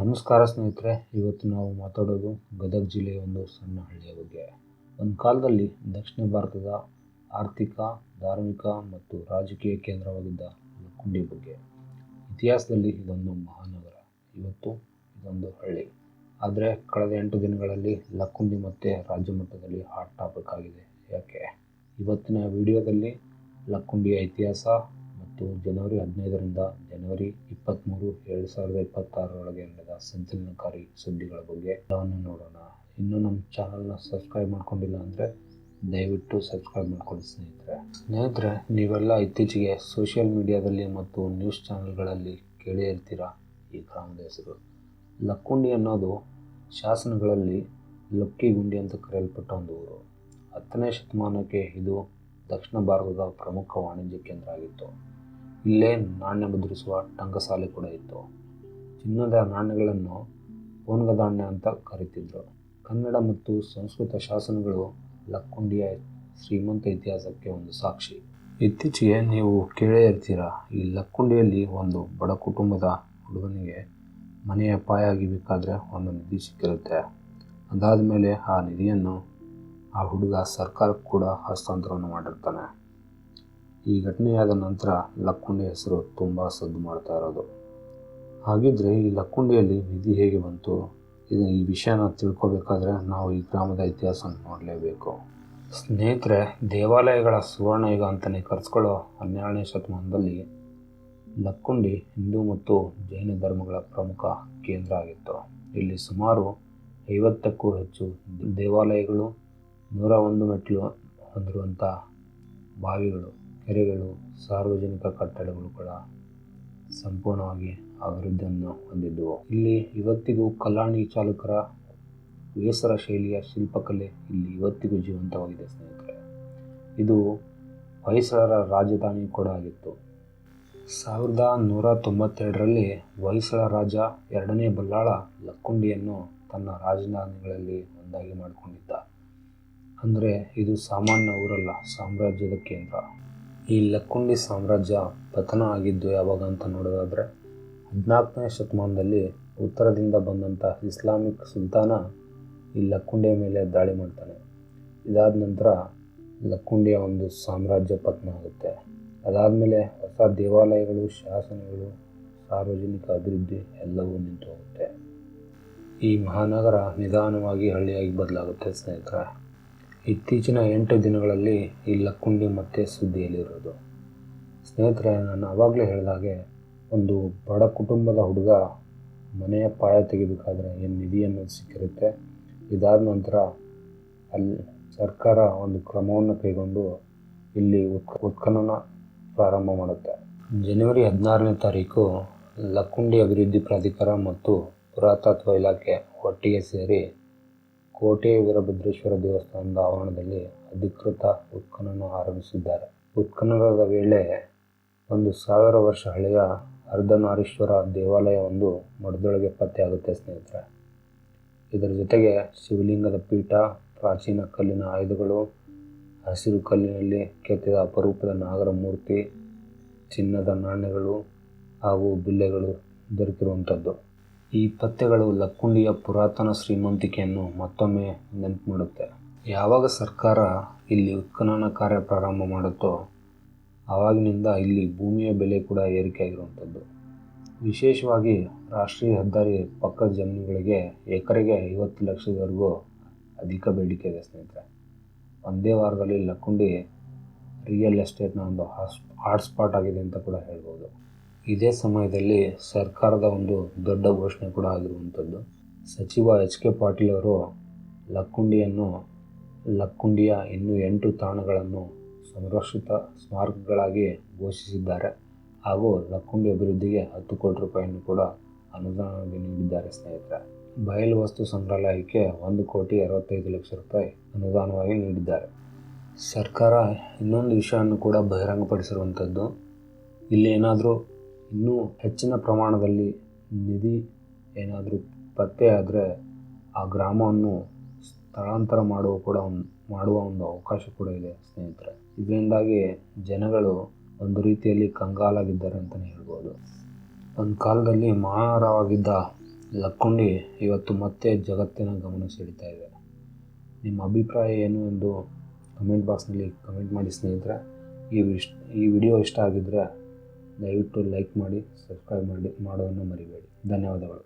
ನಮಸ್ಕಾರ ಸ್ನೇಹಿತರೆ, ಇವತ್ತು ನಾವು ಮಾತಾಡೋದು ಗದಗ ಜಿಲ್ಲೆಯ ಒಂದು ಸಣ್ಣ ಹಳ್ಳಿಯ ಬಗ್ಗೆ. ಒಂದು ಕಾಲದಲ್ಲಿ ದಕ್ಷಿಣ ಭಾರತದ ಆರ್ಥಿಕ, ಧಾರ್ಮಿಕ ಮತ್ತು ರಾಜಕೀಯ ಕೇಂದ್ರವಾಗಿದ್ದ ಲಕ್ಕುಂಡಿ ಬಗ್ಗೆ. ಇತಿಹಾಸದಲ್ಲಿ ಇದೊಂದು ಮಹಾನಗರ, ಇವತ್ತು ಇದೊಂದು ಹಳ್ಳಿ. ಆದರೆ ಕಳೆದ ಎಂಟು ದಿನಗಳಲ್ಲಿ ಲಕ್ಕುಂಡಿ ಮತ್ತೆ ರಾಜ್ಯ ಮಟ್ಟದಲ್ಲಿ ಹಾಟ್ ಟಾಪಿಕ್ ಆಗಿದೆ. ಯಾಕೆ? ಇವತ್ತಿನ ವಿಡಿಯೋದಲ್ಲಿ ಲಕ್ಕುಂಡಿಯ ಇತಿಹಾಸ ಮತ್ತು ಜನವರಿ ಹದಿನೈದರಿಂದ ಜನವರಿ ಇಪ್ಪತ್ತ್ಮೂರು ಎರಡು ಸಾವಿರದ ಇಪ್ಪತ್ತಾರರೊಳಗೆ ನಡೆದ ಸಂಚಲನಕಾರಿ ಸುದ್ದಿಗಳ ಬಗ್ಗೆ ಎಲ್ಲವನ್ನು ನೋಡೋಣ. ಇನ್ನೂ ನಮ್ಮ ಚಾನಲ್ನ ಸಬ್ಸ್ಕ್ರೈಬ್ ಮಾಡ್ಕೊಂಡಿಲ್ಲ ಅಂದರೆ ದಯವಿಟ್ಟು ಸಬ್ಸ್ಕ್ರೈಬ್ ಮಾಡ್ಕೊಳ್ಳಿ ಸ್ನೇಹಿತರೆ. ಸ್ನೇಹಿತರೆ, ನೀವೆಲ್ಲ ಇತ್ತೀಚೆಗೆ ಸೋಷಿಯಲ್ ಮೀಡಿಯಾದಲ್ಲಿ ಮತ್ತು ನ್ಯೂಸ್ ಚಾನಲ್ಗಳಲ್ಲಿ ಕೇಳೇ ಇರ್ತೀರ ಈ ಗ್ರಾಮದ ಹೆಸರು? ಲಕ್ಕುಂಡಿ ಅನ್ನೋದು ಶಾಸನಗಳಲ್ಲಿ ಲಕ್ಕಿ ಗುಂಡಿ ಅಂತ ಕರೆಯಲ್ಪಟ್ಟ ಒಂದು ಊರು. ಹತ್ತನೇ ಶತಮಾನಕ್ಕೆ ಇದು ದಕ್ಷಿಣ ಭಾರತದ ಪ್ರಮುಖ ವಾಣಿಜ್ಯ ಕೇಂದ್ರ ಆಗಿತ್ತು. ಇಲ್ಲೇ ನಾಣ್ಯ ಮುದ್ರಿಸುವ ಟಂಕಸಾಲೆ ಕೂಡ ಇತ್ತು. ಚಿನ್ನದ ನಾಣ್ಯಗಳನ್ನು ಪೋನ್ಗದಾಣ್ಯ ಅಂತ ಕರೀತಿದ್ರು. ಕನ್ನಡ ಮತ್ತು ಸಂಸ್ಕೃತ ಶಾಸನಗಳು ಲಕ್ಕುಂಡಿಯ ಶ್ರೀಮಂತ ಇತಿಹಾಸಕ್ಕೆ ಒಂದು ಸಾಕ್ಷಿ. ಇತ್ತೀಚೆಗೆ ನೀವು ಕೇಳೇ ಇರ್ತೀರ ಈ ಲಕ್ಕುಂಡಿಯಲ್ಲಿ ಒಂದು ಬಡ ಕುಟುಂಬದ ಹುಡುಗನಿಗೆ ಮನೆಯ ಅಪಾಯ ಆಗಿಬೇಕಾದ್ರೆ ಒಂದು ನಿಧಿ ಸಿಕ್ಕಿರುತ್ತೆ. ಅದಾದ ಮೇಲೆ ಆ ನಿಧಿಯನ್ನು ಆ ಹುಡುಗ ಸರ್ಕಾರಕ್ಕೆ ಕೂಡ ಹಸ್ತಾಂತರವನ್ನು ಮಾಡಿರ್ತಾನೆ. ಈ ಘಟನೆಯಾದ ನಂತರ ಲಕ್ಕುಂಡಿ ಹೆಸರು ತುಂಬ ಸದ್ದು ಮಾಡ್ತಾ ಇರೋದು. ಹಾಗಿದ್ರೆ ಈ ಲಕ್ಕುಂಡಿಯಲ್ಲಿ ನಿಧಿ ಹೇಗೆ ಬಂತು? ಇದು ಈ ವಿಷಯನ ತಿಳ್ಕೊಬೇಕಾದ್ರೆ ನಾವು ಈ ಗ್ರಾಮದ ಇತಿಹಾಸ ನೋಡಲೇಬೇಕು. ಸ್ನೇಹಿತರೆ, ದೇವಾಲಯಗಳ ಸುವರ್ಣಯುಗ ಅಂತಲೇ ಕರೆಸ್ಕೊಳ್ಳೋ ಹನ್ನೆರಡನೇ ಶತಮಾನದಲ್ಲಿ ಲಕ್ಕುಂಡಿ ಹಿಂದೂ ಮತ್ತು ಜೈನ ಧರ್ಮಗಳ ಪ್ರಮುಖ ಕೇಂದ್ರ ಆಗಿತ್ತು. ಇಲ್ಲಿ ಸುಮಾರು ಐವತ್ತಕ್ಕೂ ಹೆಚ್ಚು ದೇವಾಲಯಗಳು, ನೂರ ಒಂದು ಮೆಟ್ಟಿಲು ಹೊಂದಿರುವಂಥ ಬಾವಿಗಳು ಕೆರೆಗಳು, ಸಾರ್ವಜನಿಕ ಕಟ್ಟಡಗಳು ಕೂಡ ಸಂಪೂರ್ಣವಾಗಿ ಅಭಿವೃದ್ಧಿಯನ್ನು ಹೊಂದಿದ್ದವು. ಇಲ್ಲಿ ಇವತ್ತಿಗೂ ಕಲ್ಯಾಣಿ ಚಾಲುಕರ ಬೇಸರ ಶೈಲಿಯ ಶಿಲ್ಪಕಲೆ ಇಲ್ಲಿ ಇವತ್ತಿಗೂ ಜೀವಂತವಾಗಿದೆ, ಸ್ನೇಹಿತರೆ. ಇದು ಹೊಯ್ಸಳರ ರಾಜಧಾನಿ ಕೂಡ ಆಗಿತ್ತು. ಸಾವಿರದ ನೂರ ತೊಂಬತ್ತೆರಡರಲ್ಲಿ ಹೊಯ್ಸಳ ರಾಜ ಎರಡನೇ ಬಲ್ಲಾಳ ಲಕ್ಕುಂಡಿಯನ್ನು ತನ್ನ ರಾಜಧಾನಿಗಳಲ್ಲಿ ಒಂದಾಗಿ ಮಾಡಿಕೊಂಡಿದ್ದ. ಅಂದರೆ ಇದು ಸಾಮಾನ್ಯ ಊರಲ್ಲ, ಸಾಮ್ರಾಜ್ಯದ ಕೇಂದ್ರ. ಈ ಲಕ್ಕುಂಡಿ ಸಾಮ್ರಾಜ್ಯ ಪತನ ಆಗಿದ್ದು ಯಾವಾಗ ಅಂತ ನೋಡೋದಾದರೆ ಹದಿನಾಲ್ಕನೇ ಶತಮಾನದಲ್ಲಿ ಉತ್ತರದಿಂದ ಬಂದಂಥ ಇಸ್ಲಾಮಿಕ್ ಸುಲ್ತಾನ ಈ ಲಕ್ಕುಂಡಿಯ ಮೇಲೆ ದಾಳಿ ಮಾಡ್ತಾನೆ. ಇದಾದ ನಂತರ ಲಕ್ಕುಂಡಿಯ ಒಂದು ಸಾಮ್ರಾಜ್ಯ ಪತನ ಆಗುತ್ತೆ. ಅದಾದಮೇಲೆ ಹೊಸ ದೇವಾಲಯಗಳು, ಶಾಸನಗಳು, ಸಾರ್ವಜನಿಕ ಅಭಿವೃದ್ಧಿ ಎಲ್ಲವೂ ನಿಂತು ಹೋಗುತ್ತೆ ಈ ಮಹಾನಗರ ನಿಧಾನವಾಗಿ ಹಳ್ಳಿಯಾಗಿ ಬದಲಾಗುತ್ತೆ ಸ್ನೇಹಿತರೆ. ಇತ್ತೀಚಿನ ಎಂಟು ದಿನಗಳಲ್ಲಿ ಈ ಲಕ್ಕುಂಡಿ ಮತ್ತೆ ಸುದ್ದಿಯಲ್ಲಿರೋದು. ಸ್ನೇಹಿತರೆ, ನಾನು ಆವಾಗಲೇ ಹೇಳಿದಾಗೆ ಒಂದು ಬಡ ಕುಟುಂಬದ ಹುಡುಗ ಮನೆಯ ಪಾಯ ತೆಗಿಬೇಕಾದ್ರೆ ಏನು ನಿಧಿ ಅನ್ನೋದು ಸಿಕ್ಕಿರುತ್ತೆ. ಇದಾದ ನಂತರ ಅಲ್ಲಿ ಸರ್ಕಾರ ಒಂದು ಕ್ರಮವನ್ನು ಕೈಗೊಂಡು ಇಲ್ಲಿ ಉತ್, ಉತ್ಖನನ ಪ್ರಾರಂಭ ಮಾಡುತ್ತೆ. ಜನವರಿ ಹದಿನಾರನೇ ತಾರೀಕು ಲಕ್ಕುಂಡಿ ಅಭಿವೃದ್ಧಿ ಪ್ರಾಧಿಕಾರ ಮತ್ತು ಪುರಾತತ್ವ ಇಲಾಖೆ ಒಟ್ಟಿಗೆ ಸೇರಿ ಕೋಟೆ ವೀರಭದ್ರೇಶ್ವರ ದೇವಸ್ಥಾನದ ಆವರಣದಲ್ಲಿ ಅಧಿಕೃತ ಉತ್ಖನನ ಆರಂಭಿಸಿದ್ದಾರೆ. ಉತ್ಖನನದ ವೇಳೆ ಒಂದು ಸಾವಿರ ವರ್ಷ ಹಳೆಯ ಅರ್ಧನಾರೀಶ್ವರ ದೇವಾಲಯ ಒಂದು ಮಠದೊಳಗೆ ಪತ್ತೆಯಾಗುತ್ತೆ, ಸ್ನೇಹಿತರೆ. ಇದರ ಜೊತೆಗೆ ಶಿವಲಿಂಗದ ಪೀಠ, ಪ್ರಾಚೀನ ಕಲ್ಲಿನ ಆಯುಧಗಳು, ಹಸಿರು ಕಲ್ಲಿನಲ್ಲಿ ಕೆತ್ತಿದ ಅಪರೂಪದ ನಾಗರ ಮೂರ್ತಿ, ಚಿನ್ನದ ನಾಣ್ಯಗಳು ಹಾಗೂ ಬಿಲ್ಲೆಗಳು ದೊರಕಿರುವಂಥದ್ದು. ಈ ಪತ್ತೆಗಳು ಲಕ್ಕುಂಡಿಯ ಪುರಾತನ ಶ್ರೀಮಂತಿಕೆಯನ್ನು ಮತ್ತೊಮ್ಮೆ ನೆನಪು ಮಾಡುತ್ತೆ ಯಾವಾಗ ಸರ್ಕಾರ ಇಲ್ಲಿ ಉತ್ಖನನ ಕಾರ್ಯ ಪ್ರಾರಂಭ ಮಾಡುತ್ತೋ, ಆವಾಗಿನಿಂದ ಇಲ್ಲಿ ಭೂಮಿಯ ಬೆಲೆ ಕೂಡ ಏರಿಕೆಯಾಗಿರುವಂಥದ್ದು. ವಿಶೇಷವಾಗಿ ರಾಷ್ಟ್ರೀಯ ಹೆದ್ದಾರಿ ಪಕ್ಕದ ಜಮೀನುಗಳಿಗೆ ಎಕರೆಗೆ ಐವತ್ತು ಲಕ್ಷದವರೆಗೂ ಅಧಿಕ ಬೇಡಿಕೆ ಇದೆ ಸ್ನೇಹಿತರೆ. ಒಂದೇ ವಾರದಲ್ಲಿ ಲಕ್ಕುಂಡಿ ರಿಯಲ್ ಎಸ್ಟೇಟ್ನ ಒಂದು ಹಾಸ್ ಹಾಟ್ಸ್ಪಾಟ್ ಆಗಿದೆ ಅಂತ ಕೂಡ ಹೇಳ್ಬೋದು. ಇದೇ ಸಮಯದಲ್ಲಿ ಸರ್ಕಾರದ ಒಂದು ದೊಡ್ಡ ಘೋಷಣೆ ಕೂಡ ಆಗಿರುವಂಥದ್ದು. ಸಚಿವ ಎಚ್ ಕೆ ಪಾಟೀಲ್ ಅವರು ಲಕ್ಕುಂಡಿಯನ್ನು, ಲಕ್ಕುಂಡಿಯ ಇನ್ನೂ ಎಂಟು ತಾಣಗಳನ್ನು ಸಂರಕ್ಷಿತ ಸ್ಮಾರಕಗಳಾಗಿ ಘೋಷಿಸಿದ್ದಾರೆ. ಹಾಗೂ ಲಕ್ಕುಂಡಿ ಅಭಿವೃದ್ಧಿಗೆ ಹತ್ತು ಕೋಟಿ ರೂಪಾಯಿಯನ್ನು ಕೂಡ ಅನುದಾನವಾಗಿ ನೀಡಿದ್ದಾರೆ ಸ್ನೇಹಿತರೆ. ಬಯಲು ವಸ್ತು ಸಂಗ್ರಹಾಲಯಕ್ಕೆ ಒಂದು ಕೋಟಿ ಅರವತ್ತೈದು ಲಕ್ಷ ರೂಪಾಯಿ ಅನುದಾನವಾಗಿ ನೀಡಿದ್ದಾರೆ. ಸರ್ಕಾರ ಇನ್ನೊಂದು ವಿಷಯವನ್ನು ಕೂಡ ಬಹಿರಂಗಪಡಿಸಿರುವಂಥದ್ದು. ಇಲ್ಲಿ ಏನಾದರೂ ಇನ್ನೂ ಹೆಚ್ಚಿನ ಪ್ರಮಾಣದಲ್ಲಿ ನಿಧಿ ಏನಾದರೂ ಪತ್ತೆ ಆದರೆ ಆ ಗ್ರಾಮವನ್ನು ಸ್ಥಳಾಂತರ ಮಾಡುವ ಕೂಡ ಒಂದು ಮಾಡುವ ಒಂದು ಅವಕಾಶ ಕೂಡ ಇದೆ ಸ್ನೇಹಿತರೆ. ಇದರಿಂದಾಗಿ ಜನಗಳು ಒಂದು ರೀತಿಯಲ್ಲಿ ಕಂಗಾಲಾಗಿದ್ದಾರೆ ಅಂತಲೇ ಹೇಳ್ಬೋದು. ಒಂದು ಕಾಲದಲ್ಲಿ ಮಾರವಾಗಿದ್ದ ಲಕ್ಕುಂಡಿ ಇವತ್ತು ಮತ್ತೆ ಜಗತ್ತಿನ ಗಮನ ಸೆಳೀತಾ ಇದೆ. ನಿಮ್ಮ ಅಭಿಪ್ರಾಯ ಏನು ಎಂದು ಕಮೆಂಟ್ ಬಾಕ್ಸ್ನಲ್ಲಿ ಕಮೆಂಟ್ ಮಾಡಿ ಸ್ನೇಹಿತರೆ. ಈ ವಿಶ್, ಈ ವಿಡಿಯೋ ಇಷ್ಟ ಆಗಿದ್ದರೆ ದಯವಿಟ್ಟು ಲೈಕ್ ಮಾಡಿ ಸಬ್ಸ್ಕ್ರೈಬ್ ಮಾಡಿ ಮಾಡೋದನ್ನು ಮರಿಬೇಡಿ. ಧನ್ಯವಾದಗಳು.